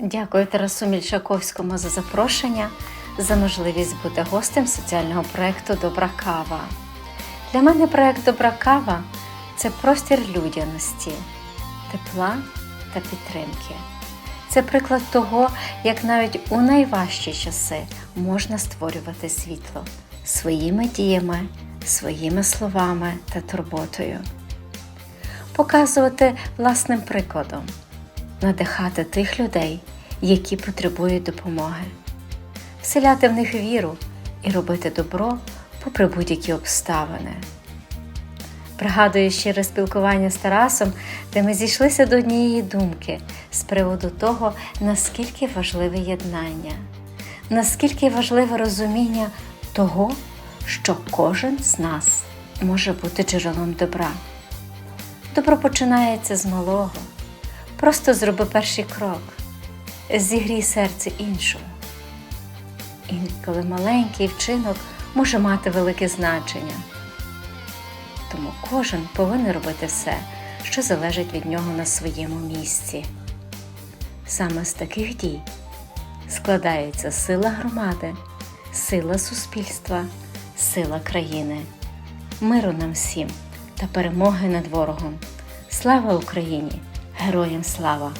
Дякую Тарасу Мільшаковському за запрошення, за можливість бути гостем соціального проєкту Добра кава. Для мене проєкт Добра кава це простір людяності, тепла та підтримки. Це приклад того, як навіть у найважчі часи можна створювати світло своїми діями, своїми словами та турботою, показувати власним прикладом, надихати тих людей, які потребують допомоги, вселяти в них віру і робити добро попри будь-які обставини. Пригадую щире спілкування з Тарасом, де ми зійшлися до однієї думки з приводу того, наскільки важливе єднання, наскільки важливе розуміння того, що кожен з нас може бути джерелом добра. Добро починається з малого. Просто зроби перший крок, зігрій серце іншому. Інколи маленький вчинок може мати велике значення. Тому кожен повинен робити все, що залежить від нього на своєму місці. Саме з таких дій складається сила громади, сила суспільства, сила країни, миру нам всім та перемоги над ворогом. Слава Україні! Героям слава!